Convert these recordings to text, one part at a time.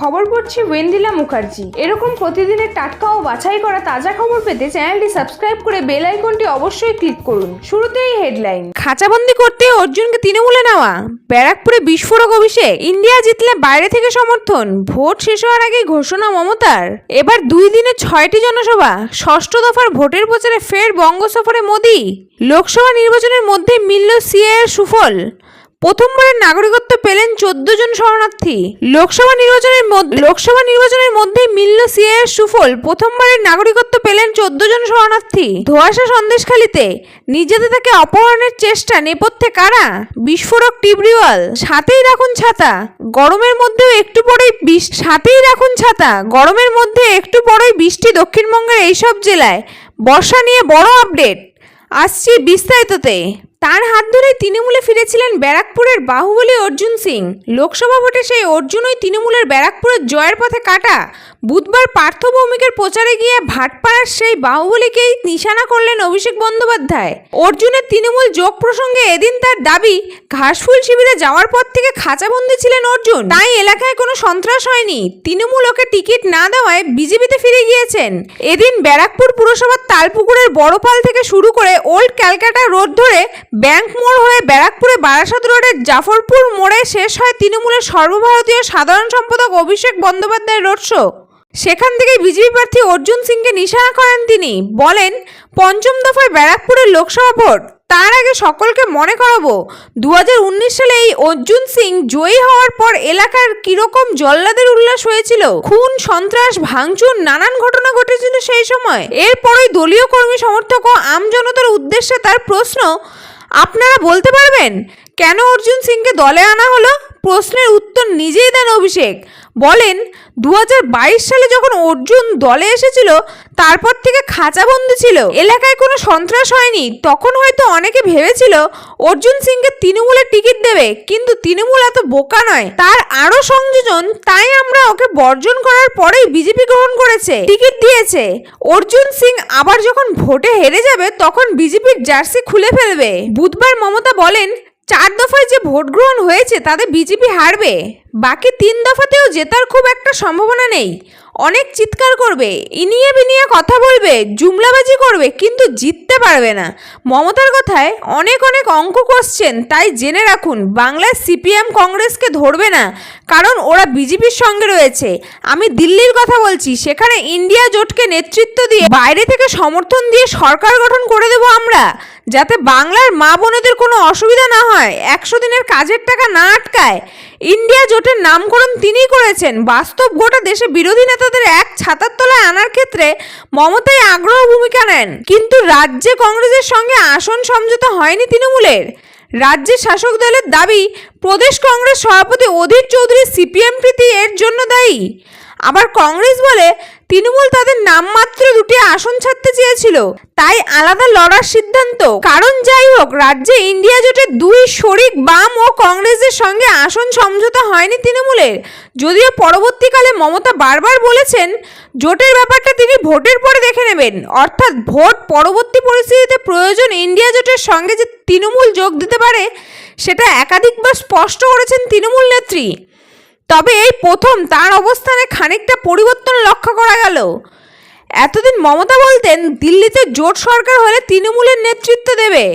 খবর পড়ছি ওয়েন্দিলা মুখার্জি। এরকম প্রতিদিনের টাটকা ও বাছাই করা তাজা খবর পেতে চ্যানেলটি সাবস্ক্রাইব করে বেল আইকনটি অবশ্যই ক্লিক করুন। শুরুতেই হেডলাইন। খাঁচাবন্দি করতে অর্জুনকে তৃণমূলে নেওয়া। ব্যারাকপুরে বিস্ফোরক অভিষেক। ইন্ডিয়া জিতলে বাইরে থেকে সমর্থন। ভোট শেষ হওয়ার আগেই ঘোষণা মমতার। এবার দুই দিনে ছয়টি জনসভা। ষষ্ঠ দফার ভোটের প্রচারে ফের বঙ্গ সফরে মোদি। লোকসভা নির্বাচনের মধ্যে মিলল সিএ সুফল। প্রথমবারের নাগরিকত্ব পেলেন চোদ্দ জন শরণার্থী। লোকসভা নির্বাচনের মধ্যে লোকসভা নির্বাচনের মধ্যে মিলল সিএর সুফল। প্রথমবারের নাগরিকত্ব পেলেন চোদ্দ জন শরণার্থী। ধোয়াশা সন্দেশখালিতে নিজেদের থেকে অপহরণের চেষ্টা নেপথ্যে কারা? বিস্ফোরক টিবরিওয়াল, সাথেই রাখুন ছাতা। গরমের মধ্যেও একটু পরেই সাথেই রাখুন ছাতা। গরমের মধ্যে একটু পরেই বৃষ্টি দক্ষিণবঙ্গের এইসব জেলায়। বর্ষা নিয়ে বড় আপডেট। আসছি বিস্তারিততে। তার হাত ধরেই তৃণমূলে ফিরেছিলেন ব্যারাকপুরের বাহুবলী অর্জুন সিং। লোকসভা ভোটে সেই অর্জুনই তৃণমূলের ব্যারাকপুরের জয়ের পথে কাটা। বুধবার পার্থ ভৌমিকের প্রচারে গিয়ে ভাটপাড়ার সেই বাহুবলীকেই নিশানা করলেন অভিষেক বন্দ্যোপাধ্যায়। অর্জুনের তৃণমূল যোগ প্রসঙ্গে এদিন তার দাবি ঘাসফুল শিবিরে যাওয়ার পর থেকে খাঁচাবন্দি ছিলেন অর্জুন। তাই এলাকায় কোনো সন্ত্রাস হয়নি। তৃণমূল ওকে টিকিট না দেওয়ায় বিজেপিতে ফিরে গিয়েছেন। এদিন ব্যারাকপুর পুরসভার তালপুকুরের বড়পাল থেকে শুরু করে ওল্ড ক্যালকাটা রোড ধরে ব্যাংক মোড় হয়ে ব্যারাকপুরে বারাসাত রোডের জাফরপুর মোড়ে শেষ হয় তৃণমূলের সর্বভারতীয় সাধারণ সম্পাদক অভিষেক বন্দ্যোপাধ্যায়ের রোড শো। সেখান থেকে বিজেপি প্রার্থী অর্জুন সিংকে নিশানা করেন তিনি। বলেন, পঞ্চম দফায় ব্যারাকপুরের লোকসভা ভোট, তার আগে সকলকে মনে করাবো দু হাজার উনিশ সালে এই অর্জুন সিং জয়ী হওয়ার পর এলাকার কীরকম জল্লাদের উল্লাস হয়েছিল। খুন, সন্ত্রাস, ভাঙচুর, নানান ঘটনা ঘটেছিল সেই সময়। এরপরই দলীয় কর্মী সমর্থক ও আম জনতার উদ্দেশ্যে তার প্রশ্ন, আপনারা বলতে পারবেন? কেন অর্জুন সিংকে দলে আনা হলো? প্রশ্নের উত্তর নিজেই দেন অভিষেক। বলেন দু হাজার বাইশ সালে যখন অর্জুন দলে এসেছিল, তারপর থেকে খাঁচাবন্দি ছিল। এলাকায় কোনো সন্ত্রাস হয়নি। তখন হয়তো অনেকে ভেবেছিল, অর্জুন সিংকে তৃণমূলের টিকিট দেবে। কিন্তু তৃণমূল এত বোকা নয়। তার আরও সংযোজন, তাই আমরা ওকে বর্জন করার পরেই বিজেপি গ্রহণ করেছে। টিকিট দিয়েছে। অর্জুন সিং আবার যখন ভোটে হেরে যাবে, তখন বিজেপির জার্সি খুলে ফেলবে। বুধবার মমতা বলেন চার দফায় যে ভোট গ্রহণ হয়েছে, তাতে বিজেপি হারবে। বাকি তিন দফাতেও জেতার খুব একটা সম্ভাবনা নেই। অনেক চিৎকার করবে, ইনিয়ে বিনিয়ে কথা বলবে, জুমলাবাজি করবে, কিন্তু জিততে পারবে না। মমতার কথায় অনেক অনেক অঙ্ক কষছেন তাই জেনে রাখুন, বাংলায় সিপিএম কংগ্রেসকে ধরবে না। কারণ ওরা বিজেপির সঙ্গে রয়েছে। আমি দিল্লির কথা বলছি, সেখানে ইন্ডিয়া জোটকে নেতৃত্ব দিয়ে বাইরে থেকে সমর্থন দিয়ে সরকার গঠন করে দেবো আমরা, যাতে বাংলার মা বোনেদের কোনো অসুবিধা না হয়, একশো দিনের কাজের টাকা না আটকায়। ইন্ডিয়া জোটের নামকরণ তিনিই করেছেন। বাস্তব গোটা দেশে বিরোধী নেতাদের এক ছাতার তলায় আনার ক্ষেত্রে মমতাই আগ্রহ ভূমিকা নেন। কিন্তু রাজ্যে কংগ্রেসের সঙ্গে আসন সমঝোতা হয়নি তৃণমূলের। রাজ্যের শাসক দলের দাবি প্রদেশ কংগ্রেস সভাপতি অধীর চৌধুরী সিপিএম প্রীতি এর জন্য দায়ী। আবার কংগ্রেস বলে, তৃণমূল তাদের নামমাত্র দুটি আসন ছাড়তে চেয়েছিল। তাই আলাদা লড়ার সিদ্ধান্ত। কারণ যাই হোক, রাজ্যে ইন্ডিয়া জোটের দুই শরিক বাম ও কংগ্রেসের সঙ্গে আসন সমঝোতা হয়নি তৃণমূলের। যদিও পরবর্তীকালে মমতা বারবার বলেছেন, জোটের ব্যাপারটা তিনি ভোটের পরে দেখে নেবেন। অর্থাৎ ভোট পরবর্তী পরিস্থিতিতে প্রয়োজন ইন্ডিয়া জোটের সঙ্গে যে তৃণমূল যোগ দিতে পারে সেটা একাধিকবার স্পষ্ট করেছেন তৃণমূল নেত্রী। তবে এই প্রথম তার অবস্থানে খানিকটা পরিবর্তন লক্ষ্য করা গেল। এতদিন মমতা বলতেন, দিল্লিতে জোট সরকার হলে তৃণমূলের নেতৃত্ব দেবে।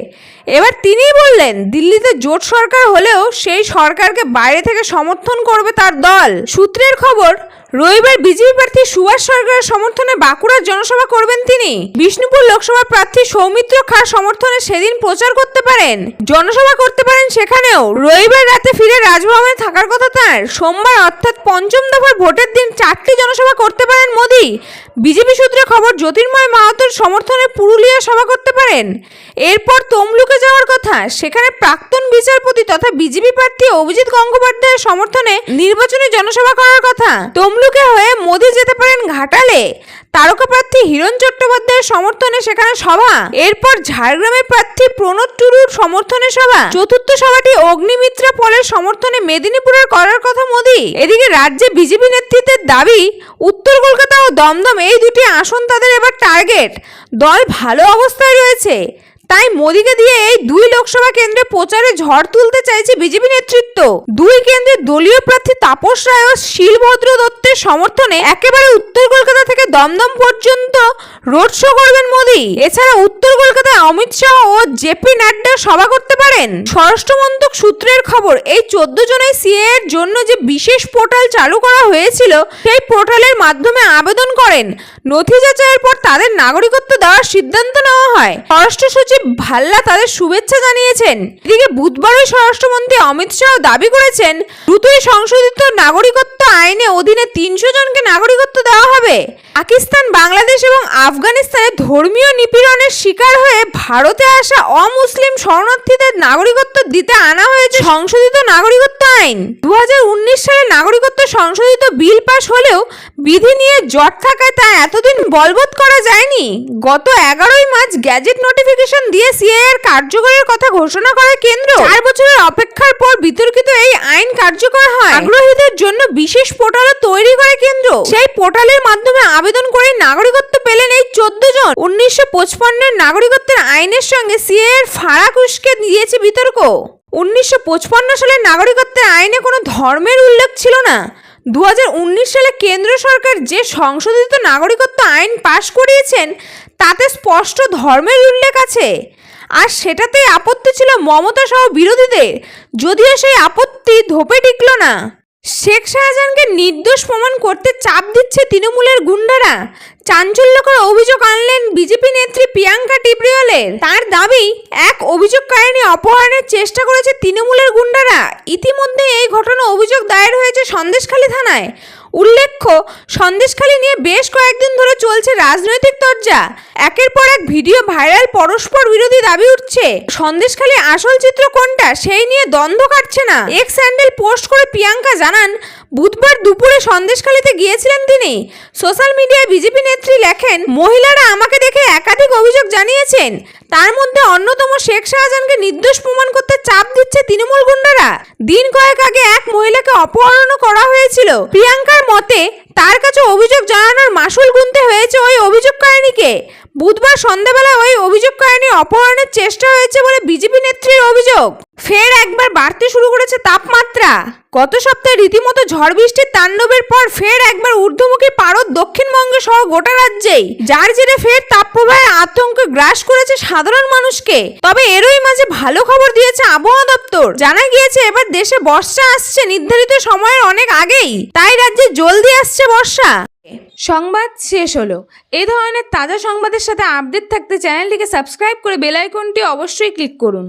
এবার তিনিই বললেন, দিল্লিতে জোট সরকার হলেও সেই সরকারকে বাইরে থেকে সমর্থন করবে তার দল। সূত্রের খবর রবিবার বিজেপি প্রার্থী সুভাষ সরকারের সমর্থনে বাঁকুড়ার জনসভা করবেন তিনি। বিষ্ণুপুর লোকসভা প্রার্থী সৌমিত্র খার সমর্থনে সেদিন প্রচার করতে পারেন। জনসভা করতে পারেন সেখানেও। রবিবার রাতে ফিরে রাজভবনে থাকার কথা তার। সোমবার অর্থাৎ পঞ্চম দফার ভোটের দিন চারটি জনসভা করতে পারেন মোদি। বিজেপি সূত্রে খবর, জ্যোতির্ময় মাহাতোর সমর্থনে পুরুলিয়া সভা করতে পারেন। এরপর তমলুকে যাওয়ার কথা, সেখানে প্রাক্তন বিচারপতি তথা বিজেপি প্রার্থী অভিজিৎ গঙ্গোপাধ্যায়ের সমর্থনে নির্বাচনী জনসভা করার কথা। তমলুকে হয়ে মোদি যেতে পারেন ঘাটালে। তারকা প্রার্থী হিরণ চট্টোপাধ্যায়ের সমর্থনে সেখানে সভা। এরপর ঝাড়গ্রামের প্রার্থী প্রণব টুরুর সমর্থনে সভা। চতুর্থ সভাটি অগ্নিমিত্রা পলের সমর্থনে মেদিনীপুরের করার কথা মোদি। এদিকে রাজ্যে বিজেপি নেতৃত্বের দাবি, উত্তর কলকাতা ও দমদম এই দুটি আসন তাদের এবার টার্গেট। দল ভালো অবস্থায় রয়েছে। তাই মোদীকে দিয়ে এই দুই লোকসভা কেন্দ্রে প্রচারে ঝড় তুলতে চাইছে বিজেপি নেতৃত্ব। দুই কেন্দ্রের দলীয় প্রার্থী তাপস রায় ও শিলভদ্র দত্তের সমর্থনে একেবারে উত্তর কলকাতা থেকে দমদম পর্যন্ত রোড শো করবেন মোদী। এছাড়া উত্তর কলকাতায় অমিত শাহ ও জেপি নাড্ডা সভা করতে পারেন। স্বরাষ্ট্রমন্ত্রক সূত্রের খবর, এই চোদ্দ জনের সিএ এর জন্য যে বিশেষ পোর্টাল চালু করা হয়েছিল, সেই পোর্টালের মাধ্যমে আবেদন করেন। নথি যাচাইয়ের পর তাদের নাগরিকত্ব দেওয়ার সিদ্ধান্ত নেওয়া হয়। স্বরাষ্ট্র সচিব ভাল্লা তাদের শুভেচ্ছা জানিয়েছেন। এদিকে বুধবারই স্বরাষ্ট্রমন্ত্রী অমিত শাহ দাবি করেছেন দ্রুতই সংশোধিত নাগরিকত্ব আইনে অধীনে তিনশো জনকে নাগরিকত্ব দেওয়া হবে। পাকিস্তান, বাংলাদেশ এবং আফগানিস্তানে ধর্মীয় নিপীড়নের শিকার হয়ে ভারতে আসা অমুসলিম শরণার্থীদের নাগরিকত্ব দিতে আনা হয়েছে সংশোধিত নাগরিকত্ব আইন। দুহাজার উনিশ সালে নাগরিকত্ব সংশোধিত বিল পাশ হলেও বিধি নিয়ে জট থাকায় তা এতদিন বলবৎ করা যায়নি। গত এগারোই মার্চ গ্যাজেট নোটিফিকেশন দিয়ে সিএর কার্যকরের কথা ঘোষণা করে কেন্দ্র। চার বছরের অপেক্ষার পর বিতর্কিত এই আইন কার্যকর হয়। আগ্রহীদের জন্য বিশেষ পোর্টালও তৈরি করে কেন্দ্র। সেই পোর্টালের মাধ্যমে আবেদন করে নাগরিকত্ব পেলেন এই চোদ্দ জন। উনিশশো পঁচপান্নের নাগরিকত্বের আইনের সঙ্গে সিএ এর ফারাক উস্কে দিয়েছে বিতর্ক। উনিশশো সালের নাগরিকত্বের আইনে কোনো ধর্মের উল্লেখ ছিল না। দু হাজার উনিশ সালে কেন্দ্র সরকার যে সংশোধিত নাগরিকত্ব আইন পাশ করিয়েছেন, তাতে স্পষ্ট ধর্মের উল্লেখ আছে। আর সেটাতে আপত্তি ছিল মমতা সহ বিরোধীদের। যদিও সেই আপত্তি ধোপে টিকল না। শেখ শাহজাহানকে নির্দোষ প্রমাণ করতে চাপ দিচ্ছে তৃণমূলের গুন্ডারা। চাঞ্চল্যকর অভিযোগ আনলেন বিজেপি নেত্রী প্রিয়াঙ্কা টিবরিয়ালের। তার দাবি, এক অভিযোগকারিণী অপহরণের চেষ্টা করেছে তৃণমূলের গুন্ডারা। ইতিমধ্যে এই ঘটনা অভিযোগ দায়ের হয়েছে সন্দেশখালী থানায়। উল্লেখ্য, সন্দেশখালী নিয়ে বেশ কয়েকদিন ধরে চলছে রাজনৈতিক চর্চা একের পর এক ভিডিও ভাইরাল পরস্পর বিরোধী দাবি উঠছে। সন্দেশখালী আসল চিত্র কোনটা সেই নিয়ে দ্বন্দ্ব কাটছে না। এক্স স্যান্ডেল পোস্ট করে প্রিয়াঙ্কা জানান, বুধবার দুপুরে সন্দেশখালীতে গিয়েছিলেন তিনি। সোশ্যাল মিডিয়ায় বিজেপি নেত্রী লেখেন, মহিলারা আমাকে দেখে একাধিক অভিযোগ জানিয়েছেন। তার মধ্যে অন্যতম শেখ শাহজাহানকে নির্দোষ প্রমাণ করতে চাপ দিচ্ছে তৃণমূল গুন্ডারা দিন কয়েক আগে এক মহিলাকে অপহরণ করা হয়েছিল। প্রিয়াঙ্কার মতে, তার কাছে অভিযোগ জানানোর মাসুল গুনতে হয়েছে ওই অভিযোগকারিণীকে। বুধবার সন্ধ্যাবেলায় ওই অভিযোগকারিণী অপহরণের চেষ্টা হয়েছে বলে বিজেপি নেত্রীর অভিযোগ। ফের একবার বাড়তে শুরু করেছে তাপমাত্রা। গত সপ্তাহে রীতিমতো ঝড় বৃষ্টির তাণ্ডবের পর ফের একবার ঊর্ধ্বমুখী পারদ দক্ষিণবঙ্গে সহ গোটা রাজ্যেই। যার জেরে ফের তাপপ্রবাহে আতঙ্ক গ্রাস করেছে সাধারণ মানুষকে। তবে এরই মাঝে ভালো খবর দিয়েছে আবহাওয়া দপ্তর। জানা গিয়েছে এবার দেশে বর্ষা আসছে নির্ধারিত সময়ের অনেক আগেই। তাই রাজ্যে জলদি আসছে বর্ষা। সংবাদ শেষ হলো। এই ধরনের তাজা সংবাদের সাথে আপডেট থাকতে চ্যানেলটিকে সাবস্ক্রাইব করে বেল আইকনটি অবশ্যই ক্লিক করুন।